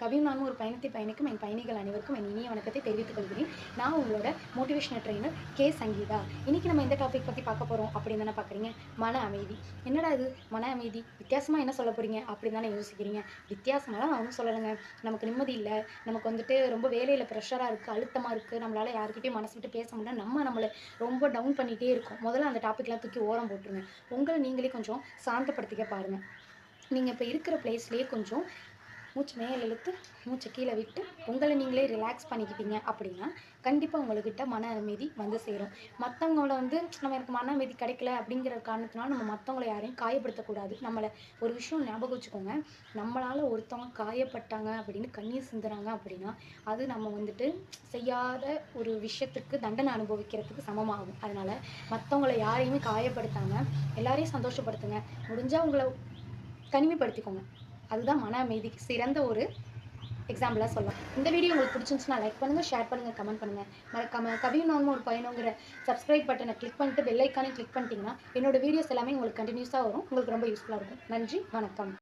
கவியும் நானும் ஒரு பயணத்தை பயணிக்கும் என் பயணிகள் அனைவருக்கும் என் இனிய வணக்கத்தை தெரிவித்துக் கொள்கிறேன். நான் உங்களோட மோட்டிவேஷனல் ட்ரெயினர் கே சங்கீதா. இன்னைக்கு நம்ம எந்த டாபிக் பற்றி பார்க்க போகிறோம் அப்படின்னு தானே பார்க்குறீங்க? மன அமைதி. என்னடா இது? மன அமைதி. வித்தியாசமாக என்ன சொல்ல போகிறீங்க அப்படின்னு தானே யோசிக்கிறீங்க. வித்தியாசமெல்லாம் நான் ஒன்றும் சொல்லலைங்க. நமக்கு நிம்மதி இல்லை. நமக்கு வந்துட்டு ரொம்ப வேலையில் ப்ரெஷராக இருக்குது அழுத்தமாக இருக்குது நம்மளால் யாருக்கிட்டையும் மனசு விட்டு பேச முடியல. நம்ம நம்மளை ரொம்ப டவுன் பண்ணிகிட்டே இருக்கோம். முதல்ல அந்த டாப்பிக்லாம் தூக்கி ஓரம் போட்டுருங்க. உங்களை நீங்களே கொஞ்சம் சாந்தப்படுத்திக்க பாருங்கள் நீங்கள் இப்போ இருக்கிற பிளேஸ்லேயே கொஞ்சம் மூச்சு மேலே இழுத்து மூச்சை கீழே விட்டு உங்களை நீங்களே ரிலாக்ஸ் பண்ணிக்கிட்டீங்க அப்படின்னா கண்டிப்பாக உங்கள்கிட்ட மன அமைதி வந்து சேரும். மற்றவங்கள வந்து நம்ம எனக்கு மன அமைதி கிடைக்கல அப்படிங்கிற காரணத்தினால நம்ம மற்றவங்கள யாரையும் காயப்படுத்தக்கூடாது. நம்மளை ஒரு விஷயம் ஞாபகம் வச்சுக்கோங்க. நம்மளால் ஒருத்தவங்க காயப்பட்டாங்க அப்படின்னு கண்ணீர் சிந்துறாங்க அப்படின்னா அது நம்ம வந்துட்டு செய்யாத ஒரு விஷயத்துக்கு தண்டனை அனுபவிக்கிறதுக்கு சமமாகும். அதனால் மற்றவங்கள யாரையுமே காயப்படுத்தாமல் எல்லாரையும் சந்தோஷப்படுத்துங்க. முடிஞ்சால் உங்களை தனிமைப்படுத்திக்கோங்க. அதுதான் மன அமைதிக்கு சிறந்த ஒரு எக்ஸாம்பிளாக சொல்லலாம். இந்த வீடியோ உங்களுக்கு பிடிச்சிருந்துச்சுன்னா லைக் பண்ணுங்கள் ஷேர் பண்ணுங்கள் கமெண்ட் பண்ணுங்கள் மறக்காம கவியும் நானும் ஒரு பயணங்கிற சப்ஸ்கிரைப் பட்டனை கிளிக் பண்ணிட்டு பெல்லைக்கானே கிளிக் பண்ணிட்டீங்கன்னா என்னோட வீடியோஸ் எல்லாமே உங்களுக்கு கண்டினியூஸாக வரும். உங்களுக்கு ரொம்ப யூஸ்ஃபுல்லாக இருக்கும். நன்றி வணக்கம்.